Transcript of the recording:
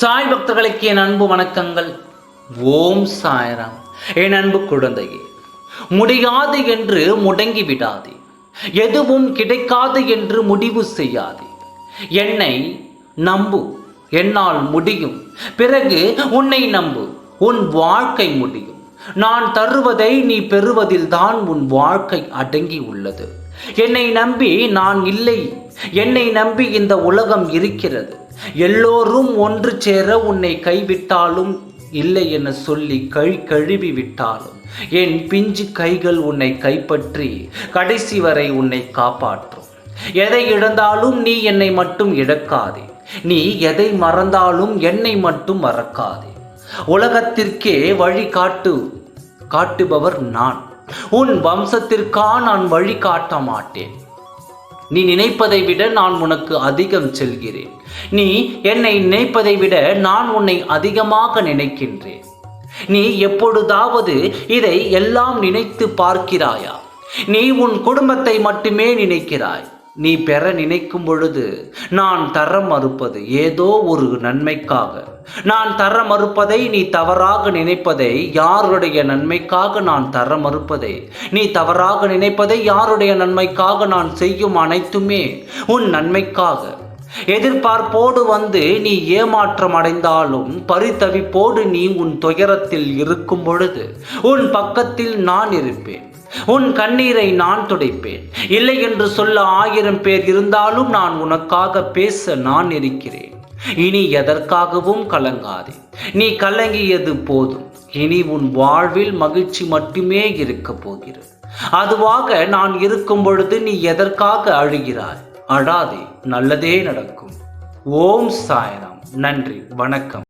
சாய் பக்தர்களுக்கு என் அன்பு வணக்கங்கள். ஓம் சாய்ராம். என் அன்பு குழந்தையே முடியாது என்று முடங்கி விடாதே. எதுவும் கிடைக்காது என்று முடிவு செய்யாதே. என்னை நம்பு என்னால் முடியும். பிறகு உன்னை நம்பு உன் வாழ்க்கை முடியும். நான் தருவதை நீ பெறுவதில்தான் உன் வாழ்க்கை அடங்கி உள்ளது. என்னை நம்பி நான் இல்லை. என்னை நம்பி இந்த உலகம் இருக்கிறது. எல்லோரும் ஒன்று சேர உன்னை கைவிட்டாலும் இல்லை என சொல்லி கழி கழுவி விட்டாலும் என் பிஞ்சு கைகள் உன்னை கைப்பற்றி கடைசி வரை உன்னை காப்பாற்றும். எதை இழந்தாலும் நீ என்னை மட்டும் இழக்காதே. நீ எதை மறந்தாலும் என்னை மட்டும் மறக்காதே. உலகத்திற்கே வழி காட்டு காட்டுபவர் நான். உன் வம்சத்திற்கா நான் வழி காட்ட மாட்டேன். நீ நினைப்பதை விட நான் உனக்கு அதிகம் செல்கிறேன். நீ என்னை நினைப்பதை விட நான் உன்னை அதிகமாக நினைக்கின்றேன். நீ எப்பொழுதாவது இதை எல்லாம் நினைத்து பார்க்கிறாயா? நீ உன் குடும்பத்தை மட்டுமே நினைக்கிறாய். நீ பெற நினைக்கும் பொழுது நான் தர மறுப்பது ஏதோ ஒரு நன்மைக்காக. நான் தர மறுப்பதை நீ தவறாக நினைப்பதை யாருடைய நன்மைக்காக நான் தர மறுப்பதை? நீ தவறாக நினைப்பதை யாருடைய நன்மைக்காக நான் செய்யும் அனைத்துமே உன் நன்மைக்காக. எதிர்பார்ப்போடு வந்து நீ ஏமாற்றம் அடைந்தாலும் பரிதவிப்போடு நீ உன் துயரத்தில் இருக்கும் பொழுது உன் பக்கத்தில் நான் இருப்பேன். உன் கண்ணீரை நான் துடைப்பேன். இல்லை என்று சொல்ல ஆயிரம் பேர் இருந்தாலும் நான் உனக்காக பேச நான் இருக்கிறேன். இனி எதற்காகவும் கலங்காதே. நீ கலங்கியது போதும். இனி உன் வாழ்வில் மகிழ்ச்சி மட்டுமே இருக்கப் போகிறது. அதுவாக நான் இருக்கும் பொழுது நீ எதற்காக அழுகிறாய்? அழாதே நல்லதே நடக்கும். ஓம் சாய்ராம். நன்றி வணக்கம்.